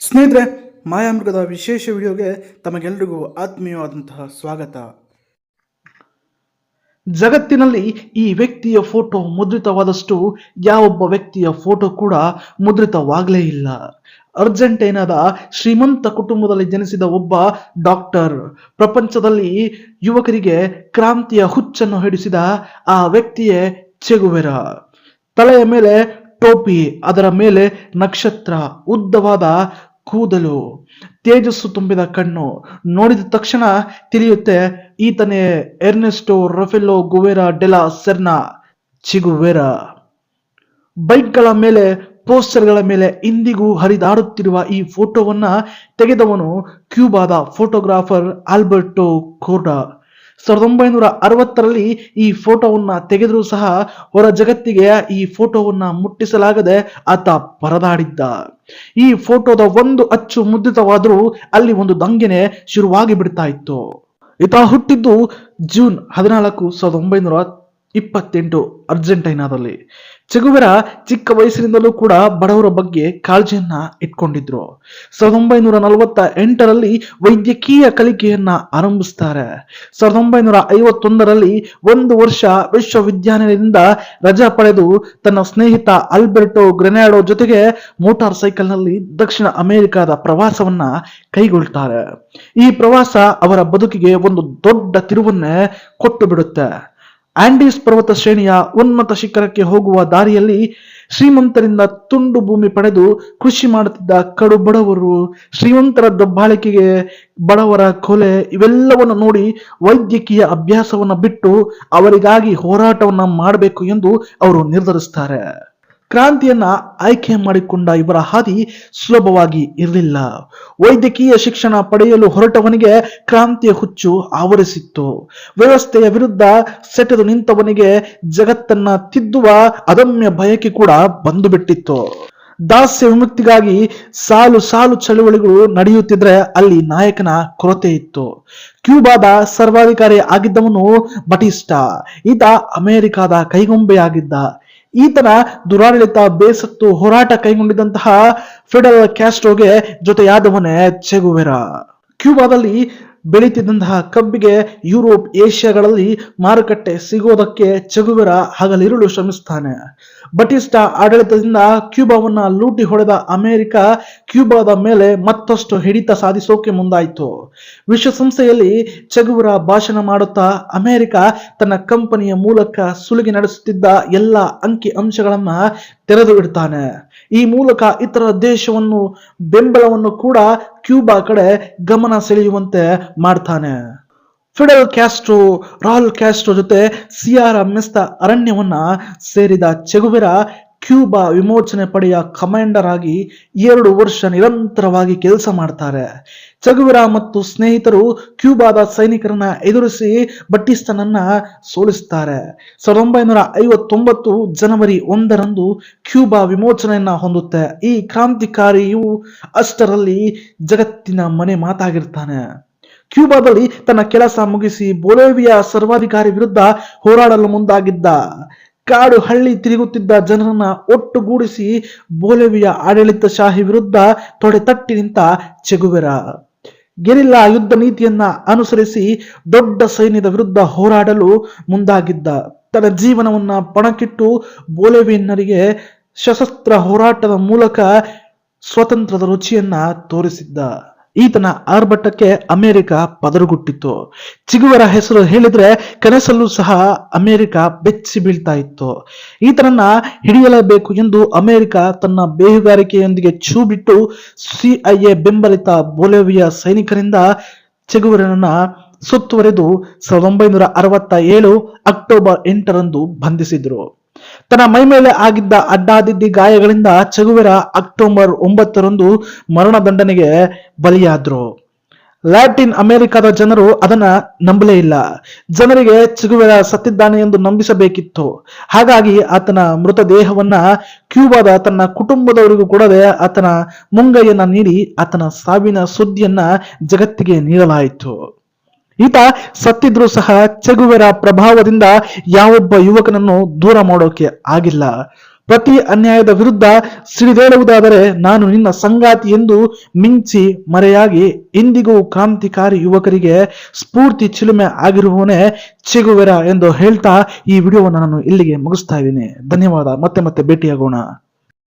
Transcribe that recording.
ಸ್ನೇಹಿತರೆ, ಮಾಯಾಮೃಗದ ವಿಶೇಷ ವಿಡಿಯೋಗೆ ತಮಗೆಲ್ಲರಿಗೂ ಆತ್ಮೀಯವಾದಂತಹ ಸ್ವಾಗತ. ಜಗತ್ತಿನಲ್ಲಿ ಈ ವ್ಯಕ್ತಿಯ ಫೋಟೋ ಮುದ್ರಿತವಾದಷ್ಟು ಯಾವೊಬ್ಬ ವ್ಯಕ್ತಿಯ ಫೋಟೋ ಕೂಡ ಮುದ್ರಿತವಾಗಲೇ ಇಲ್ಲ. ಅರ್ಜೆಂಟೈನಾದ ಶ್ರೀಮಂತ ಕುಟುಂಬದಲ್ಲಿ ಜನಿಸಿದ ಒಬ್ಬ ಡಾಕ್ಟರ್. ಪ್ರಪಂಚದಲ್ಲಿ ಯುವಕರಿಗೆ ಕ್ರಾಂತಿಯ ಹುಚ್ಚನ್ನು ಹಿಡಿಸಿದ ಆ ವ್ಯಕ್ತಿಯೇ ಚೆಗುವೆರ. ತಲೆಯ ಮೇಲೆ ಟೋಪಿ, ಅದರ ಮೇಲೆ ನಕ್ಷತ್ರ, ಉದ್ದವಾದ ಕೂದಲು, ತೇಜಸ್ಸು ತುಂಬಿದ ಕಣ್ಣು ನೋಡಿದ ತಕ್ಷಣ ತಿಳಿಯುತ್ತೆ, ಈತನೇ ಎರ್ನೆಸ್ಟೋ, ರಫೆಲ್ಲೊ, ಗುವೆರಾ, ಡೆಲಾ, ಸೆರ್ನಾ, ಚಿಗುವೆರಾ. ಬೈಕ್ಗಳ ಮೇಲೆ, ಪೋಸ್ಟರ್ಗಳ ಮೇಲೆ ಇಂದಿಗೂ ಹರಿದಾಡುತ್ತಿರುವ ಈ ಫೋಟೋವನ್ನ ತೆಗೆದವನು ಕ್ಯೂಬಾದ ಫೋಟೋಗ್ರಾಫರ್ ಆಲ್ಬರ್ಟೋ ಕೋರ್ಡಾ. ಸಾವಿರದ ಒಂಬೈನೂರ ಅರವತ್ತರಲ್ಲಿ ಈ ಫೋಟೋವನ್ನ ತೆಗೆದರೂ ಸಹ ಹೊರ ಜಗತ್ತಿಗೆ ಈ ಫೋಟೋವನ್ನ ಮುಟ್ಟಿಸಲಾಗದೆ ಆತ ಪರದಾಡಿದ್ದ. ಈ ಫೋಟೋದ ಒಂದು ಅಚ್ಚು ಮುದ್ರಿತವಾದರೂ ಅಲ್ಲಿ ಒಂದು ದಂಗೆನೆ ಶುರುವಾಗಿ ಬಿಡ್ತಾ ಇತ್ತು. ಈತ ಹುಟ್ಟಿದ್ದು ಜೂನ್ ಹದಿನಾಲ್ಕು, ಸಾವಿರದ ಒಂಬೈನೂರ ಇಪ್ಪತ್ತೆಂಟು ಅರ್ಜೆಂಟೈನಾದಲ್ಲಿ. ಚೆಗುವೆರ ಚಿಕ್ಕ ವಯಸ್ಸಿನಿಂದಲೂ ಕೂಡ ಬಡವರ ಬಗ್ಗೆ ಕಾಳಜಿಯನ್ನ ಇಟ್ಕೊಂಡಿದ್ರು. ಸಾವಿರದ ಒಂಬೈನೂರ ನಲವತ್ತ ಎಂಟರಲ್ಲಿ ವೈದ್ಯಕೀಯ ಕಲಿಕೆಯನ್ನ ಆರಂಭಿಸ್ತಾರೆ. ಸಾವಿರದ ಒಂಬೈನೂರ ಐವತ್ತೊಂದರಲ್ಲಿ ಒಂದು ವರ್ಷ ವಿಶ್ವವಿದ್ಯಾನಿಲಯದಿಂದ ರಜಾ ಪಡೆದು ತನ್ನ ಸ್ನೇಹಿತ ಆಲ್ಬರ್ಟೋ ಗ್ರೆನಾಡೋ ಜೊತೆಗೆ ಮೋಟಾರ್ ಸೈಕಲ್ನಲ್ಲಿ ದಕ್ಷಿಣ ಅಮೆರಿಕದ ಪ್ರವಾಸವನ್ನ ಕೈಗೊಳ್ತಾರೆ. ಈ ಪ್ರವಾಸ ಅವರ ಬದುಕಿಗೆ ಒಂದು ದೊಡ್ಡ ತಿರುವನ್ನೇ ಕೊಟ್ಟು ಬಿಡುತ್ತೆ. ಆಂಡೀಸ್ ಪರ್ವತ ಶ್ರೇಣಿಯ ಉನ್ನತ ಶಿಖರಕ್ಕೆ ಹೋಗುವ ದಾರಿಯಲ್ಲಿ ಶ್ರೀಮಂತರಿಂದ ತುಂಡು ಭೂಮಿ ಪಡೆದು ಕೃಷಿ ಮಾಡುತ್ತಿದ್ದ ಕಡು ಬಡವರು, ಶ್ರೀಮಂತರ ದಬ್ಬಾಳಿಕೆಗೆ ಬಡವರ ಕೊಲೆ, ಇವೆಲ್ಲವನ್ನು ನೋಡಿ ವೈದ್ಯಕೀಯ ಅಭ್ಯಾಸವನ್ನ ಬಿಟ್ಟು ಅವರಿಗಾಗಿ ಹೋರಾಟವನ್ನ ಮಾಡಬೇಕು ಎಂದು ಅವರು ನಿರ್ಧರಿಸ್ತಾರೆ. ಕ್ರಾಂತಿಯನ್ನ ಆಯ್ಕೆ ಮಾಡಿಕೊಂಡ ಇವರ ಹಾದಿ ಸುಲಭವಾಗಿ ಇರಲಿಲ್ಲ. ವೈದ್ಯಕೀಯ ಶಿಕ್ಷಣ ಪಡೆಯಲು ಹೊರಟವನಿಗೆ ಕ್ರಾಂತಿಯ ಹುಚ್ಚು ಆವರಿಸಿತ್ತು. ವ್ಯವಸ್ಥೆಯ ವಿರುದ್ಧ ಸೆಟೆದು ನಿಂತವನಿಗೆ ಜಗತ್ತನ್ನ ತಿದ್ದುವ ಅದಮ್ಯ ಬಯಕೆ ಕೂಡ ಬಂದು ಬಿಟ್ಟಿತ್ತು ದಾಸ್ಯ ವಿಮುಕ್ತಿಗಾಗಿ ಸಾಲು ಸಾಲು ಚಳುವಳಿಗಳು ನಡೆಯುತ್ತಿದ್ರೆ ಅಲ್ಲಿ ನಾಯಕನ ಕೊರತೆ ಇತ್ತು. ಕ್ಯೂಬಾದ ಸರ್ವಾಧಿಕಾರಿ ಆಗಿದ್ದವನು ಬಟಿಸ್ಟಾ. ಈತ ಅಮೆರಿಕಾದ ಕೈಗೊಂಬೆಯಾಗಿದ್ದ. ಈತನ ದುರಾಡಳಿತ, ಬೇಸತ್ತು, ಹೋರಾಟ ಕೈಗೊಂಡಿದ್ದಂತಹ ಫೆಡರಲ್ ಕ್ಯಾಸ್ಟ್ರೋಗೆ ಜೊತೆಯಾದವನೇ ಚೆಗುವೆರ. ಕ್ಯೂಬಾದಲ್ಲಿ ಬೆಳೀತಿದ್ದಂತಹ ಕಬ್ಬಿಗೆ ಯುರೋಪ್, ಏಷ್ಯಾಗಳಲ್ಲಿ ಮಾರುಕಟ್ಟೆ ಸಿಗೋದಕ್ಕೆ ಚೆಗುವೆರ ಹಗಲಿರುಳು ಶ್ರಮಿಸ್ತಾನೆ. ಬಟಿಸ್ಟಾ ಆಡಳಿತದಿಂದ ಕ್ಯೂಬಾವನ್ನ ಲೂಟಿ ಹೊಡೆದ ಅಮೆರಿಕ ಕ್ಯೂಬಾದ ಮೇಲೆ ಮತ್ತಷ್ಟು ಹಿಡಿತ ಸಾಧಿಸೋಕೆ ಮುಂದಾಯಿತು. ವಿಶ್ವಸಂಸ್ಥೆಯಲ್ಲಿ ಚಗುವರ ಭಾಷಣ ಮಾಡುತ್ತಾ ಅಮೆರಿಕ ತನ್ನ ಕಂಪನಿಯ ಮೂಲಕ ಸುಲಿಗೆ ನಡೆಸುತ್ತಿದ್ದ ಎಲ್ಲ ಅಂಕಿ ಅಂಶಗಳನ್ನ ತೆರೆದು ಇಡ್ತಾನೆ. ಈ ಮೂಲಕ ಇತರ ದೇಶವನ್ನು, ಬೆಂಬಲವನ್ನು ಕೂಡ ಕ್ಯೂಬಾ ಕಡೆ ಗಮನ ಸೆಳೆಯುವಂತೆ ಮಾಡ್ತಾನೆ. ಫಿಡೆಲ್ ಕ್ಯಾಸ್ಟ್ರೋ ರಾಲ್ ಕ್ಯಾಸ್ಟ್ರೋ ಜೊತೆ ಸಿಯಾರ ಮೆಸ್ತ ಅರಣ್ಯವನ್ನ ಸೇರಿದ ಚೆಗುವೆರ ಕ್ಯೂಬಾ ವಿಮೋಚನೆ ಪಡೆಯ ಕಮಾಂಡರ್ ಆಗಿ ಎರಡು ವರ್ಷ ನಿರಂತರವಾಗಿ ಕೆಲಸ ಮಾಡ್ತಾರೆ. ಚಗುವಿರ ಮತ್ತು ಸ್ನೇಹಿತರು ಕ್ಯೂಬಾದ ಸೈನಿಕರನ್ನ ಎದುರಿಸಿ ಬಟ್ಟಿಸ್ತನನ್ನ ಸೋಲಿಸ್ತಾರೆ. ಸಾವಿರದ ಒಂಬೈನೂರ ಐವತ್ತೊಂಬತ್ತು ಜನವರಿ ಒಂದರಂದು ಕ್ಯೂಬಾ ವಿಮೋಚನೆಯನ್ನ ಹೊಂದುತ್ತೆ. ಈ ಕ್ರಾಂತಿಕಾರಿಯು ಅಷ್ಟರಲ್ಲಿ ಜಗತ್ತಿನ ಮನೆ ಮಾತಾಗಿರ್ತಾನೆ. ಕ್ಯೂಬಾದಲ್ಲಿ ತನ್ನ ಕೆಲಸ ಮುಗಿಸಿ ಬೊಲೇವಿಯಾ ಸರ್ವಾಧಿಕಾರಿ ವಿರುದ್ಧ ಹೋರಾಡಲು ಮುಂದಾಗಿದ್ದ. ಕಾಡು ಹಳ್ಳಿ ತಿರುಗುತ್ತಿದ್ದ ಜನರನ್ನ ಒಟ್ಟುಗೂಡಿಸಿ ಬೋಲೆವಿಯ ಆಡಳಿತ ಶಾಹಿ ವಿರುದ್ಧ ತೊಡೆ ತಟ್ಟಿ ನಿಂತ ಚೆಗುವೆರ. ಗೆರಿಲ್ಲಾ ಯುದ್ಧ ನೀತಿಯನ್ನ ಅನುಸರಿಸಿ ದೊಡ್ಡ ಸೈನ್ಯದ ವಿರುದ್ಧ ಹೋರಾಡಲು ಮುಂದಾಗಿದ್ದ. ತನ್ನ ಜೀವನವನ್ನ ಪಣಕ್ಕಿಟ್ಟು ಬೋಲೆವಿಯನ್ನರಿಗೆ ಸಶಸ್ತ್ರ ಹೋರಾಟದ ಮೂಲಕ ಸ್ವತಂತ್ರದ ರುಚಿಯನ್ನ ತೋರಿಸಿದ್ದ. ಈತನ ಆರ್ಭಟಕ್ಕೆ ಅಮೆರಿಕ ಪದರುಗುಟ್ಟಿತ್ತು. ಚಿಗುವರ ಹೆಸರು ಹೇಳಿದ್ರೆ ಕನಸಲ್ಲೂ ಸಹ ಅಮೆರಿಕ ಬೆಚ್ಚಿ ಬೀಳ್ತಾ ಇತ್ತು. ಈತನನ್ನ ಹಿಡಿಯಲೇಬೇಕು ಎಂದು ಅಮೆರಿಕ ತನ್ನ ಬೇಹುಗಾರಿಕೆಯೊಂದಿಗೆ ಛೂ ಬಿಟ್ಟು ಸಿಐಎ ಬೆಂಬಲಿತ ಬೊಲೆವಿಯಾ ಸೈನಿಕರಿಂದ ಚಿಗುವರನನ್ನ ಸುತ್ತುವರೆದು ಸಾವಿರದ ಒಂಬೈನೂರ ಅರವತ್ತ ಏಳು ಅಕ್ಟೋಬರ್ ಎಂಟರಂದು ಬಂಧಿಸಿದ್ರು. ತನ್ನ ಮೈ ಮೇಲೆ ಆಗಿದ್ದ ಅಡ್ಡಾದಿದ್ದಿ ಗಾಯಗಳಿಂದ ಚಗುವೆರ ಅಕ್ಟೋಬರ್ ಒಂಬತ್ತರಂದು ಮರಣದಂಡನೆಗೆ ಬಲಿಯಾದ್ರು. ಲ್ಯಾಟಿನ್ ಅಮೆರಿಕದ ಜನರು ಅದನ್ನ ನಂಬಲೇ ಇಲ್ಲ. ಜನರಿಗೆ ಚಿಗುವೆರ ಸತ್ತಿದ್ದಾನೆ ಎಂದು ನಂಬಿಸಬೇಕಿತ್ತು. ಹಾಗಾಗಿ ಆತನ ಮೃತದೇಹವನ್ನ ಕ್ಯೂಬಾದ ತನ್ನ ಕುಟುಂಬದವರಿಗೂ ಕೊಡದೆ ಆತನ ಮುಂಗೈಯನ್ನ ನೀಡಿ ಆತನ ಸಾವಿನ ಸುದ್ದಿಯನ್ನ ಜಗತ್ತಿಗೆ ನೀಡಲಾಯಿತು. ಈತ ಸತ್ತಿದ್ರೂ ಸಹ ಚಗುವೆರ ಪ್ರಭಾವದಿಂದ ಯಾವೊಬ್ಬ ಯುವಕನನ್ನು ದೂರ ಮಾಡೋಕೆ ಆಗಿಲ್ಲ. ಪ್ರತಿ ಅನ್ಯಾಯದ ವಿರುದ್ಧ ಸಿಡಿದೇಳುವುದಾದರೆ ನಾನು ನಿನ್ನ ಸಂಗಾತಿ ಎಂದು ಮಿಂಚಿ ಮರೆಯಾಗಿ ಇಂದಿಗೂ ಕ್ರಾಂತಿಕಾರಿ ಯುವಕರಿಗೆ ಸ್ಫೂರ್ತಿ ಚಿಲುಮೆ ಆಗಿರುವವನೇ ಚಿಗುವೆರ ಎಂದು ಹೇಳ್ತಾ ಈ ವಿಡಿಯೋವನ್ನು ನಾನು ಇಲ್ಲಿಗೆ ಮುಗಿಸ್ತಾ ಇದ್ದೀನಿ. ಧನ್ಯವಾದ. ಮತ್ತೆ ಮತ್ತೆ ಭೇಟಿಯಾಗೋಣ.